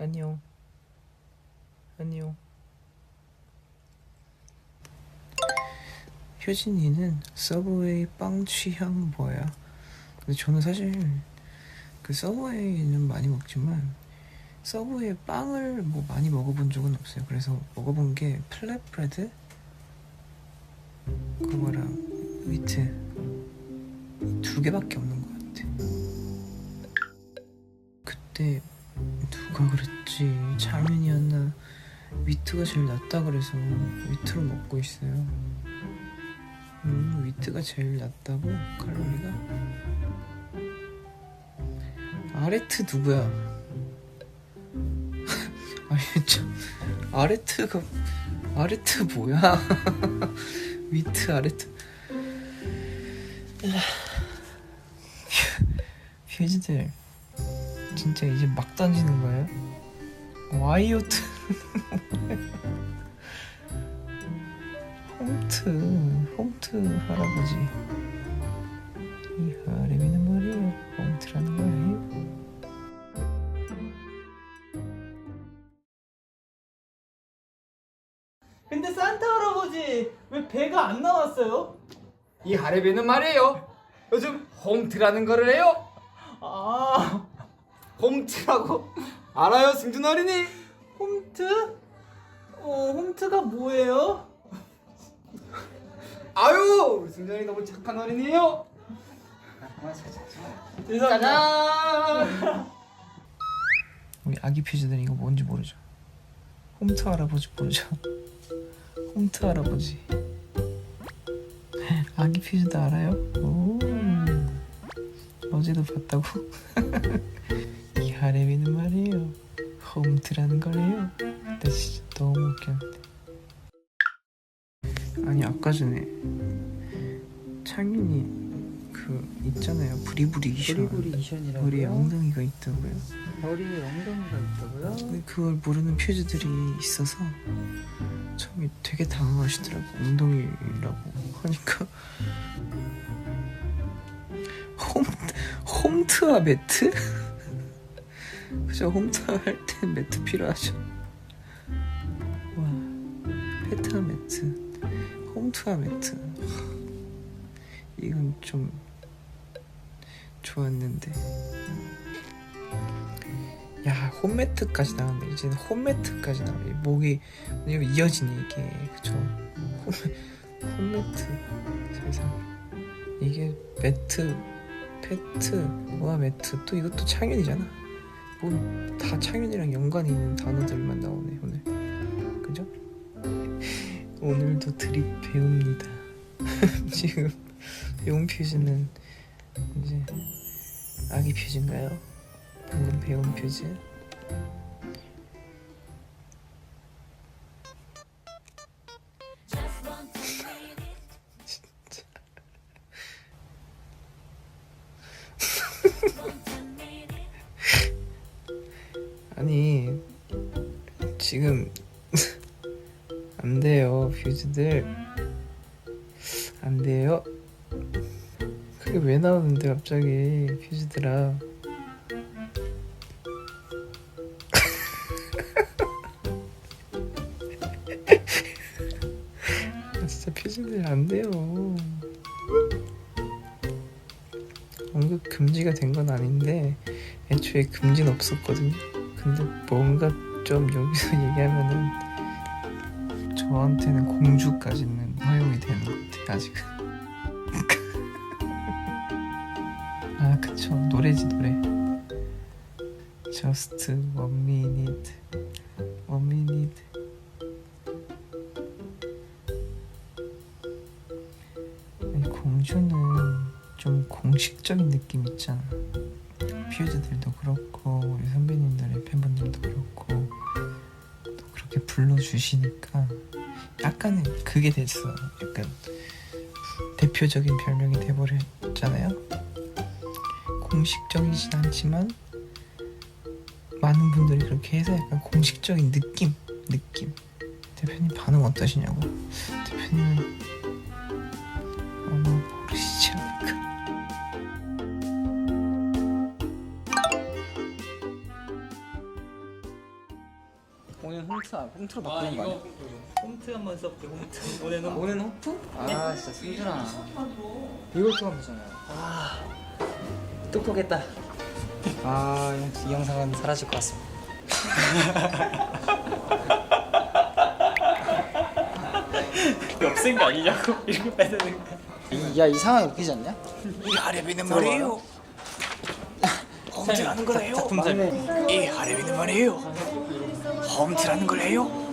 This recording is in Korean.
안녕. 안녕. 효진이는 서브웨이 빵 취향 뭐야? 근데 저는 사실 그 서브웨이는 많이 먹지만 서브웨이 빵을 뭐 많이 먹어본 적은 없어요. 그래서 먹어본 게 플랫브레드 그거랑 위트 두 개밖에 없는 것 같아. 그때 누가 그랬지? 장윤이었나? 위트가 제일 낫다 그래서 위트로 먹고 있어요. 음, 위트가 제일 낫다고 칼로리가? 아레트 누구야? 아니 참 아레트가 아레트 뭐야? 위트 아레트 퓨즈들 진짜 이제 막 던지는 거예요? 와이오트 홈트 홈트 할아버지 이 하렘이는 말이에요 홈트라는 거예요 근데 산타 할아버지 왜 배가 안 나왔어요? 이 하레비는 말이에요. 요즘 홈트라는 거를 해요. 아 홈트라고 알아요, 승준 어린이? 홈트? 어 홈트가 뭐예요? 아유, 우리 승준이 너무 착한 어린이에요. 짜잔. 우리 아기 퓨즈들 이거 뭔지 모르죠 홈트 할아버지 모르죠 홈트 할아버지 아기 퓨즈도 알아요? 오 어제도 봤다고? 이 하렘이는 말이에요. 홈트라는 거래요. 나 진짜 너무 웃겼는데 아니 아까 전에 창윤이 그 있잖아요. 브리브리션. 브리브리션이라고요? 우리 엉덩이가 있다고요. 머리에 엉덩이가 있다고요? 근데 그걸 모르는 퓨즈들이 있어서 처음에 되게 당황하시더라고 엉덩이라고 하니까. 홈 홈트와 매트? 그죠 홈트 할때 매트 필요하죠 와 페트와 매트 홈트와 매트. 이건 좀 좋았는데. 야 홈매트까지 나왔네. 이제는 홈매트까지 나와. 이 목이 이어지네 이게. 그쵸? 홈, 홈매트. 세상. 이게 매트 페트 와 매트. 또 이것도 창윤이잖아 뭐 다 창윤이랑 연관이 있는 단어들만 나오네 오늘. 그죠? 오늘도 드립 배웁니다. 지금 배운 퓨즈는 이제 아기 퓨즈인가요? 방금 배운 퓨즈 지금 안 돼요 퓨즈들 안 돼요 그게 왜 나오는데 갑자기 퓨즈들아 아, 진짜 퓨즈들 안 돼요. 언급 금지가 된 건 아닌데 애초에 금지는 없었거든요. 근데 뭔가 좀 여기서 얘기하면은 저한테는 공주까지는 허용이 되는 것 같아요. 아직은. 아 그쵸 노래지 노래. Just one minute, one minute. 아니, 공주는 좀 공식적인 느낌 있잖아. 퓨즈들도 그렇고 우리 선배님들의 팬분들도 그렇고 또 그렇게 불러주시니까 약간은 그게 됐어. 약간 대표적인 별명이 돼버렸잖아요. 공식적이진 않지만 많은 분들이 그렇게 해서 약간 공식적인 느낌, 느낌. 대표님 반응 어떠시냐고. 대표님은 홈트 홈트로 바꾸는 거 아니야? 홈트 한번 써볼게 홈트 오늘은 오는 호프? 아 진짜 승준아 이걸 또 하면 되잖아요 똑똑했다 아, 이 영상은 사라질 것 같습니다. 없앤 거 아니냐고 이렇게 빼는 거 야, 이 상황이 웃기지 않냐? 이 하레비는 말이에요. 홈트라는 거래요. 작품 잘이 하레비는 말이에요. 홈트라는 거래요.